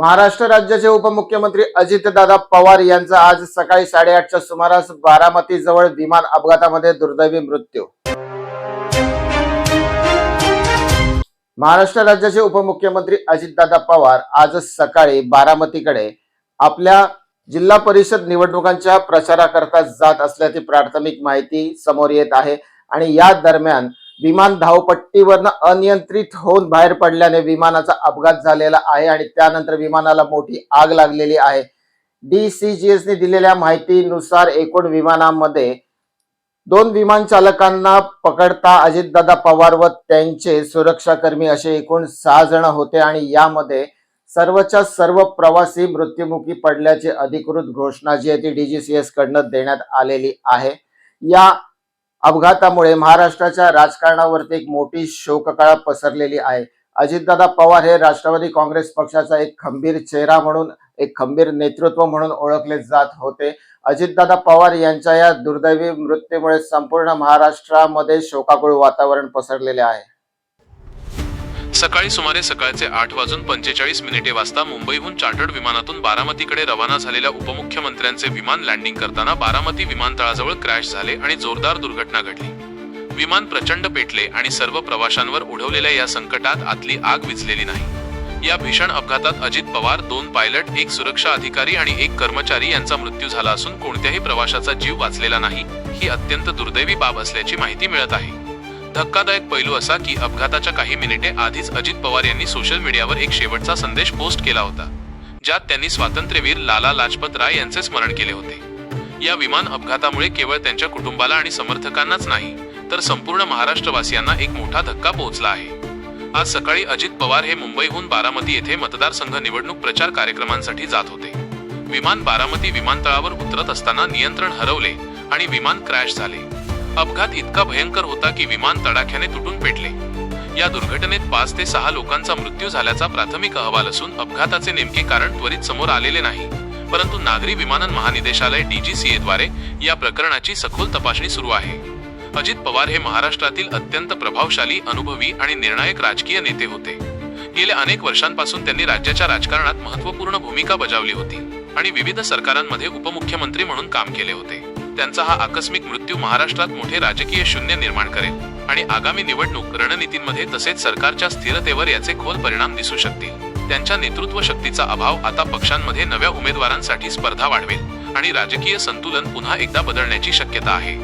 महाराष्ट्र राज्याचे उपमुख्यमंत्री अजितदादा पवार यांचा आज सकाळी साडेआठच्या सुमारास बारामती जवळ विमान अपघातामध्ये दुर्दैवी मृत्यू. महाराष्ट्र राज्याचे उपमुख्यमंत्री अजितदादा पवार आज सकाळी बारामतीकडे आपल्या जिल्हा परिषद निवडणुकांच्या प्रचाराकरता जात असल्याची प्राथमिक माहिती समोर येत आहे. आणि या दरम्यान विमान धावपट्टीवरनं अनियंत्रित होऊन बाहेर पडल्याने विमानाचा अपघात झालेला आहे आणि त्यानंतर विमानाला मोठी आग लागलेली आहे. डीसीजीएसने दिलेल्या माहितीनुसार एकूण विमानामध्ये दोन विमान चालकांना पकडता अजितदादा पवार व त्यांचे सुरक्षाकर्मी असे एकूण सहा जण होते आणि यामध्ये सर्वच्या सर्व प्रवासी मृत्युमुखी पडल्याची अधिकृत घोषणा जी आहे ती डीजीसीएस कडनं देण्यात आलेली आहे. या अपघातामुळे महाराष्ट्राच्या राजकारणावरती एक मोठी शोककळा पसरलेली आहे. अजितदादा पवार हे राष्ट्रवादी काँग्रेस पक्षाचा एक खंबीर चेहरा म्हणून एक खंबीर नेतृत्व म्हणून ओळखले जात होते. अजितदादा पवार यांच्या या दुर्दैवी मृत्यूमुळे संपूर्ण महाराष्ट्रामध्ये शोकाकुळ वातावरण पसरलेले आहे. सकाळी सुमारे सकाळचे आठ वाजून पंचेचाळीस मिनिटे वाजता मुंबईहून चार्टर्ड विमानातून बारामतीकडे रवाना झालेल्या उपमुख्यमंत्र्यांचे विमान लँडिंग करताना बारामती विमानतळाजवळ क्रॅश झाले आणि जोरदार दुर्घटना घडली. विमान प्रचंड पेटले आणि सर्व प्रवाशांवर ओढवलेल्या या संकटात आतली आग विझलेली नाही. या भीषण अपघातात अजित पवार दोन पायलट एक सुरक्षा अधिकारी आणि एक कर्मचारी यांचा मृत्यू झाला असून कोणत्याही प्रवाशाचा जीव वाचलेला नाही. ही अत्यंत दुर्दैवी बाब असल्याची माहिती मिळत आहे. धक्कादायक पैलू असा की अपघाताच्या काही मिनिटे आधीच अजित पवार यांनी सोशल मीडियावर एक शेवटचा संदेश पोस्ट केला होता ज्यात त्यांनी स्वातंत्र्यवीर लाला लाजपत राय यांचे स्मरण केले होते. या विमान अपघातामुळे केवळ त्यांच्या कुटुंबाला आणि समर्थकांनाच नाही तर संपूर्ण महाराष्ट्रवासियांना एक मोठा धक्का पोहोचला आहे. आज सकाळी अजित पवार हे मुंबईहून बारामती येथे मतदारसंघ निवडणूक प्रचार कार्यक्रमांसाठी जात होते. विमान बारामती विमानतळावर उतरत असताना नियंत्रण हरवले आणि विमान क्रॅश झाले. अपघात इतका भयंकर होता की विमान तडाख्याने तुटून पेटले. या दुर्घटनेत पाच ते सहा लोकांचा मृत्यू झाल्याचा प्राथमिक अहवाल असून अपघाताचे नेमके कारण त्वरित समोर आलेले नाही. परंतु नागरी विमानन महानिदेशालय डीजीसीए द्वारे या प्रकरणाची सखोल तपासणी सुरू आहे. अजित पवार हे महाराष्ट्रातील अत्यंत प्रभावशाली अनुभवी आणि निर्णायक राजकीय नेते होते. गेल्या अनेक वर्षांपासून त्यांनी राज्याच्या राजकारणात महत्त्वपूर्ण भूमिका बजावली होती आणि विविध सरकारांमध्ये उपमुख्यमंत्री म्हणून काम केले होते. त्यांचा हा आकस्मिक मृत्यू महाराष्ट्रात मोठे राजकीय शून्य निर्माण करेल आणि आगामी निवडणूक रणनीतींमध्ये तसेच सरकारच्या स्थिरतेवर याचे खोल परिणाम दिसू शकतील. त्यांच्या नेतृत्व शक्तीचा अभाव आता पक्षांमध्ये नव्या उमेदवारांसाठी स्पर्धा वाढवेल आणि राजकीय संतुलन पुन्हा एकदा बदलण्याची शक्यता आहे.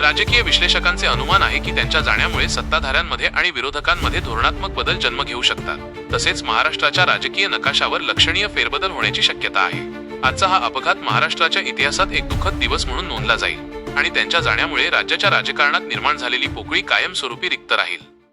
राजकीय विश्लेषकांचे अनुमान आहे की त्यांच्या जाण्यामुळे सत्ताधाऱ्यांमध्ये आणि विरोधकांमध्ये धोरणात्मक बदल जन्म घेऊ शकतात. तसेच महाराष्ट्राच्या राजकीय नकाशावर लक्षणीय फेरबदल होण्याची शक्यता आहे. आजचा हा अपघात महाराष्ट्राच्या इतिहासात एक दुःखद दिवस म्हणून नोंदला जाईल आणि त्यांच्या जाण्यामुळे राज्याच्या राजकारणात निर्माण झालेली पोकळी कायमस्वरूपी रिक्त राहील.